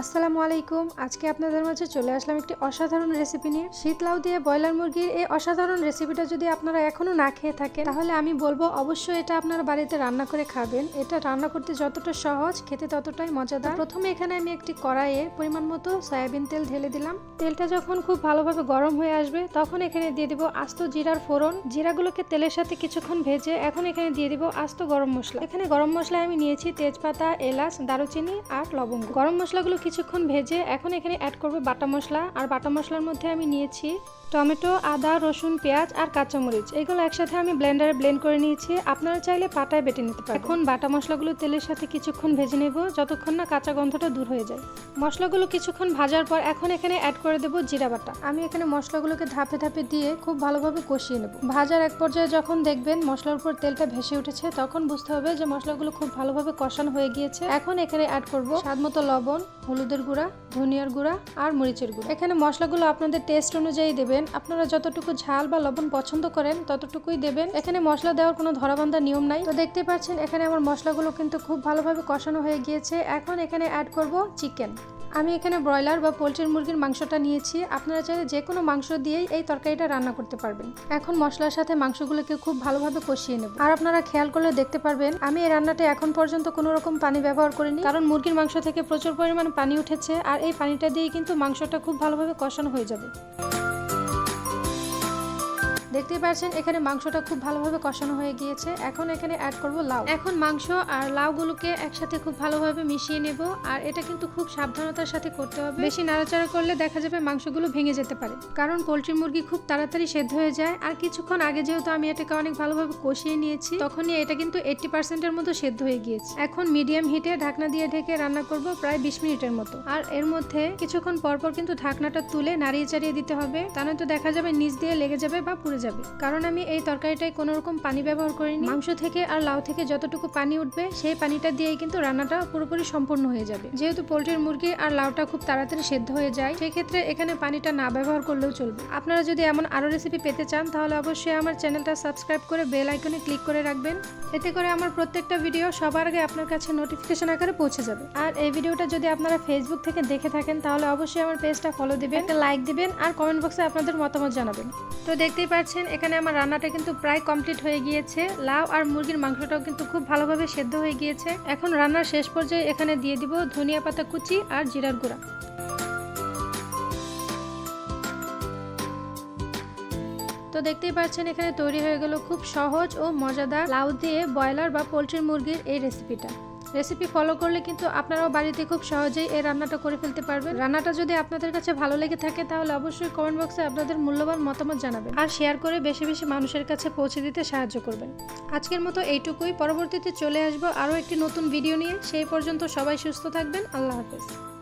আসসালামু আলাইকুম। আজকে আপনাদের মাঝে চলে আসলাম একটি অসাধারণ রেসিপি নিয়ে। শীত লাউ দিয়ে ব্রয়লার মুরগির এই অসাধারণ রেসিপিটা যদি আপনারা এখনও না খেয়ে থাকেন, তাহলে আমি বলব অবশ্যই এটা আপনারা বাড়িতে রান্না করে খাবেন। এটা রান্না করতে যতটা সহজ, খেতে ততটাই মজাদার। প্রথমে এখানে আমি একটি কড়াইয়ে পরিমাণ মতো সয়াবিন তেল ঢেলে দিলাম। তেলটা যখন খুব ভালোভাবে গরম হয়ে আসবে, তখন এখানে দিয়ে দিব আস্ত জিরার ফোড়ন। জিরাগুলোকে তেলের সাথে কিছুক্ষণ ভেজে এখন এখানে দিয়ে দিব আস্ত গরম মশলা। এখানে গরম মশলায় আমি নিয়েছি তেজপাতা, এলাচ, দারুচিনি আর লবঙ্গ। গরম মশলাগুলো কিছুক্ষণ ভেজে এখন এখানে অ্যাড করব বাটা মশলা। আর বাটা মশলার মধ্যে আমি নিয়েছি টমেটো, আদা, রসুন, পেঁয়াজ আর কাঁচামরিচ। এগুলো একসাথে আমি ব্লেন্ডারে ব্লেন্ড করে নিয়েছি। আপনারা চাইলে পাটায় বেটে নিতে পারেন। এখন বাটা মশলাগুলো তেলের সাথে কিছুক্ষণ ভেজে নেব, যতক্ষণ না কাঁচা গন্ধটা দূর হয়ে যায়। মশলাগুলো কিছুক্ষণ ভাজার পর এখন এখানে অ্যাড করে দেবো জিরা বাটা। আমি এখানে মশলাগুলোকে ধাপে ধাপে দিয়ে খুব ভালোভাবে কষিয়ে নেব। ভাজার এক পর্যায়ে যখন দেখবেন মশলার উপর তেলটা ভেসে উঠেছে, তখন বুঝতে হবে যে মশলাগুলো খুব ভালোভাবে কষানো হয়ে গিয়েছে। এখন এখানে অ্যাড করব স্বাদ মতো লবণ হলুদের গুঁড়া, ধনিয়ার গুঁড়া আর মরিচের গুঁড়া। এখানে মশলাগুলো আপনাদের টেস্ট অনুযায়ী দেবেন। আপনারা যতটুকু ঝাল বা লবণ পছন্দ করেন ততটুকুই দেবেন। এখানে মশলা দেওয়ার কোনো ধরাবান্ধা নিয়ম নাই। তো দেখতে পাচ্ছেন, এখানে আমার মশলাগুলো কিন্তু খুব ভালোভাবে কষানো হয়ে গিয়েছে। এখন এখানে অ্যাড করব চিকেন আমি এখানে ব্রয়লার বা পোলট্রির মুরগির মাংসটা নিয়েছি। আপনারা চাইলে যে কোনো মাংস দিয়েই এই তরকারিটা রান্না করতে পারবেন। এখন মশলার সাথে মাংসগুলোকে খুব ভালোভাবে কষিয়ে নেব। আর আপনারা খেয়াল করলে দেখতে পারবেন, আমি এই রান্নাটা এখন পর্যন্ত কোনো রকম পানি ব্যবহার করিনি। কারণ মুরগির মাংস থেকে প্রচুর পরিমাণ পানি উঠেছে, আর এই পানিটা দিয়ে কিন্তু মাংসটা খুব ভালোভাবে কষানো হয়ে যাবে। দেখতেই পাচ্ছেন, এখানে মাংসটা খুব ভালোভাবে কষানো হয়ে গিয়েছে। এখন এখানে অ্যাড করব লাউ। এখন মাংস আর লাউগুলোকে একসাথে খুব ভালোভাবে মিশিয়ে নেব। আর এটা কিন্তু খুব সাবধানতার সাথে করতে হবে। বেশি নাড়াচাড়া করলে দেখা যাবে মাংসগুলো ভেঙে যেতে পারে। কারণ পোলট্রি মুরগি খুব তাড়াতাড়ি সেদ্ধ হয়ে যায়। আর কিছুক্ষণ আগে যেহেতু আমি এটাকে অনেক ভালোভাবে কষিয়ে নিয়েছি, তখনই এটা কিন্তু এইটটি পার্সেন্টের মতো সেদ্ধ হয়ে গিয়েছে। এখন মিডিয়াম হিটে ঢাকনা দিয়ে ঢেকে রান্না করব প্রায় বিশ মিনিটের মতো। আর এর মধ্যে কিছুক্ষণ পরপর কিন্তু ঢাকনাটা তুলে নাড়িয়ে চাড়িয়ে দিতে হবে। তা নয়তো দেখা যাবে নিচ দিয়ে লেগে যাবে বা পুড়ে যাবে। কারণ আমি এই তরকারিটায় কোনো রকম পানি ব্যবহার করিনি। মাংস থেকে আর লাউ থেকে যতটুকু পানি উঠবে, সেই পানিটা দিয়েই কিন্তু রান্নাটা পুরোপুরি সম্পূর্ণ হয়ে যাবে। যেহেতু পোলট্রির মুরগি আর লাউটা খুব তাড়াতাড়ি সেদ্ধ হয়ে যায়, সেক্ষেত্রে এখানে পানিটা না ব্যবহার করলেও চলবে। আপনারা যদি এমন আরও রেসিপি পেতে চান, তাহলে অবশ্যই আমার চ্যানেলটা সাবস্ক্রাইব করে বেল আইকনে ক্লিক করে রাখবেন। এতে করে আমার প্রত্যেকটা ভিডিও সবার আগে আপনার কাছে নোটিফিকেশন আকারে পৌঁছে যাবে। আর এই ভিডিওটা যদি আপনারা ফেসবুক থেকে দেখে থাকেন, তাহলে অবশ্যই আমার পেজটা ফলো দিবেন লাইক দিবেন, আর কমেন্ট বক্সে আপনাদের মতামত জানাবেন। তো দেখতেই পাচ্ছেন এখানে আমার রান্নাটা কিন্তু প্রায় কমপ্লিট হয়ে গিয়েছে। লাউ আর মুরগির মাংসটাও কিন্তু খুব ভালোভাবে সেদ্ধ হয়ে গিয়েছে। এখন রান্নার শেষ পর্যায়ে এখানে দিয়ে দিব ধনিয়া পাতা কুচি আর জিরার গুঁড়া। তো দেখতেই পাচ্ছেন, এখানে তৈরি হয়ে গেল খুব সহজ ও মজাদার লাউ দিয়ে ব্রয়লার বা পোলট্রির মুরগির এই রেসিপিটা রেসিপি ফলো করলে কিন্তু আপনারাও বাড়িতে খুব সহজেই এই রান্নাটা করে ফেলতে পারবেন। রান্নাটা যদি আপনাদের কাছে ভালো লেগে থাকে তাহলে অবশ্যই কমেন্ট বক্সে আপনাদের মূল্যবান মতামত জানাবেন আর শেয়ার করে বেশি বেশি মানুষের কাছে পৌঁছে দিতে সাহায্য করবেন। আজকের মতো এইটুকুই। পরবর্তীতে চলে আসব আরও একটি নতুন ভিডিও নিয়ে। সেই পর্যন্ত সবাই সুস্থ থাকবেন। আল্লাহ হাফেজ।